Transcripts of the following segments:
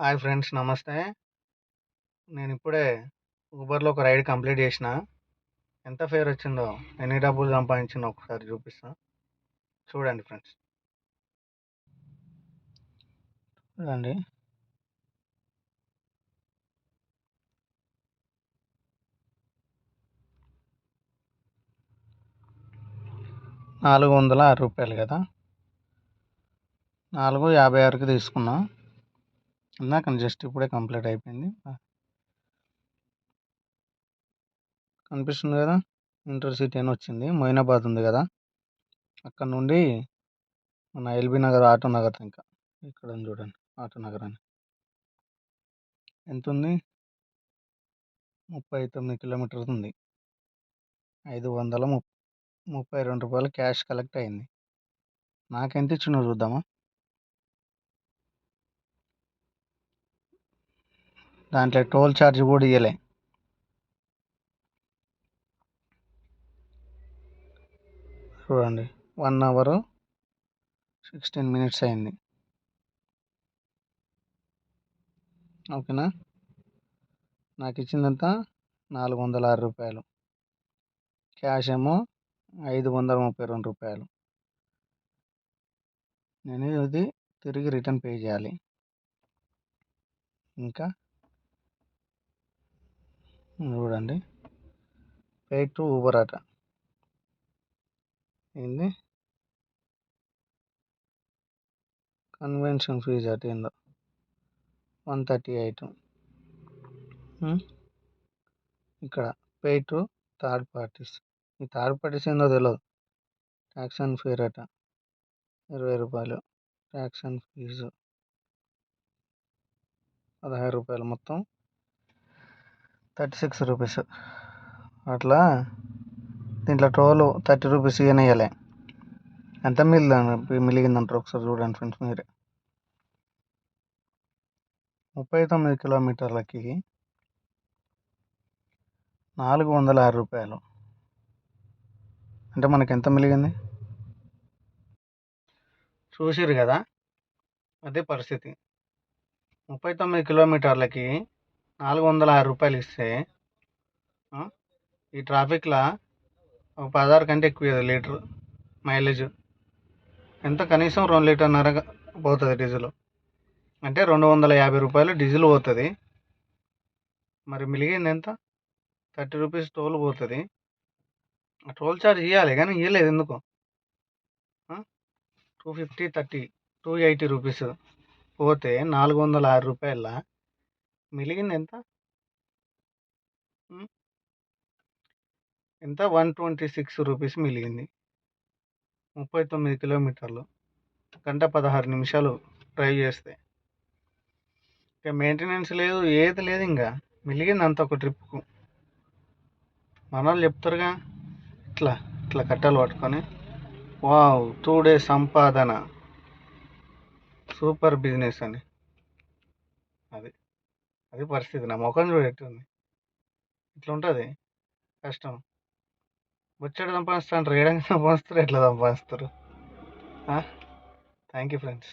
Hi friends నమస్తే. నేను ఇప్పుడే ఊబర్లో ఒక రైడ్ కంప్లీట్ చేసిన. ఎంత ఫేర్ వచ్చిందో ఎన్ని డబ్బులు సంపాదించిందో ఒకసారి చూపిస్తా. చూడండి ఫ్రెండ్స్. చూడండి. నాలుగు వందల ఆరు రూపాయలు కదా? నాలుగు యాభై ఆరుకి తీసుకున్నా. ఇందాక జస్ట్ ఇప్పుడే కంప్లీట్ అయిపోయింది. కనిపిస్తుంది కదా? ఇంటర్సిటీ అని వచ్చింది. మొయినాబాద్ ఉంది కదా? అక్కడ నుండి మన ఎల్బీ నగర్ ఆటో నగర్ ఇంకా ఇక్కడ చూడండి ఆటో నగర్ అని. ఎంత ఉంది ముప్పై తొమ్మిది కిలోమీటర్స్ ఉంది. ఐదు వందల ముప్పై రెండు రూపాయలు క్యాష్ కలెక్ట్ అయింది. నాకెంత ఇచ్చినా చూద్దామా? దాంట్లో టోల్ ఛార్జ్ కూడా ఇవ్వలే చూడండి వన్ అవరు సిక్స్టీన్ మినిట్స్ అయింది. ఓకేనా? నాకు ఇచ్చిందంతా నాలుగు వందల ఆరు రూపాయలు. క్యాష్ ఏమో ఐదు వందల ముప్పై రెండు రూపాయలు. నేను ఇది తిరిగి రిటర్న్ పే చేయాలి. ఇంకా? చూడండి. పే టు ఊబర్ అట. ఏంది? కన్వెన్షన్ ఫీజు అట ఏందో. వన్ థర్టీ ఎయిట్ ఇక్కడ పే టు థర్డ్ పార్టీస్ ఈ థర్డ్ పార్టీస్ ఏందో తెలియదు ట్యాక్స్ అండ్ ఫీర్ అట. ఇరవై రూపాయలు. ట్యాక్స్ అండ్ ఫీజు పదహారు రూపాయలు మొత్తం. Thirty six rupees. అట్లా? దీంట్లో టోలు థర్టీ రూపీస్ ఇవ్వనియ్యలే ఎంత మిగిలింది మిలిగిందంటారు ఒకసారి చూడండి ఫ్రెండ్స్ మీరే. ముప్పై తొమ్మిది కిలోమీటర్లకి నాలుగు వందల ఆరు రూపాయలు. అంటే మనకి ఎంత మిలిగింది? చూసిరు కదా? అదే పరిస్థితి. ముప్పై తొమ్మిది కిలోమీటర్లకి నాలుగు వందల ఆరు రూపాయలు ఇస్తే ఈ ట్రాఫిక్లో ఒక పదహారు కంటే ఎక్కువ లీటర్ మైలేజ్. ఎంత? కనీసం రెండు లీటర్న్నర పోతుంది డీజిల్. అంటే రెండు వందల యాభై రూపాయలు డీజిల్ పోతుంది. మరి మిలిగింది ఎంత థర్టీ రూపీస్ టోల్ పోతుంది. ఆ టోల్ ఛార్జ్ ఇవ్వాలి కానీ ఇవ్వలేదు ఎందుకు? Two fifty thirty two eighty rupees పోతే నాలుగు వందల ఆరు రూపాయల మిలిగింది ఎంత ఎంత? వన్ ట్వంటీ సిక్స్ రూపీస్ మిలిగింది ముప్పై తొమ్మిది కిలోమీటర్లు. గంట పదహారు నిమిషాలు డ్రైవ్ చేస్తే. ఇంకా మెయింటెనెన్స్ లేదు ఏది లేదు ఇంకా మిలిగింది అంత ఒక ట్రిప్కు. మన వాళ్ళు చెప్తారుగా ఇట్లా ఇట్లా కట్టలు పట్టుకొని వావ్ టూ డేస్ సంపాదన. సూపర్ బిజినెస్ అని. అది. అది పరిస్థితి. నా ముఖం చూడెట్టుంది ఇట్లా ఉంటుంది కష్టం. ముచ్చట సంపాదిస్తా అంటారు ఏడంగా సంపాదిస్తారు? ఎట్లా సంపాదిస్తారు? Thank you friends.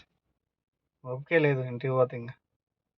ఓపికే లేదు ఇంటికి పోతే ఇంకా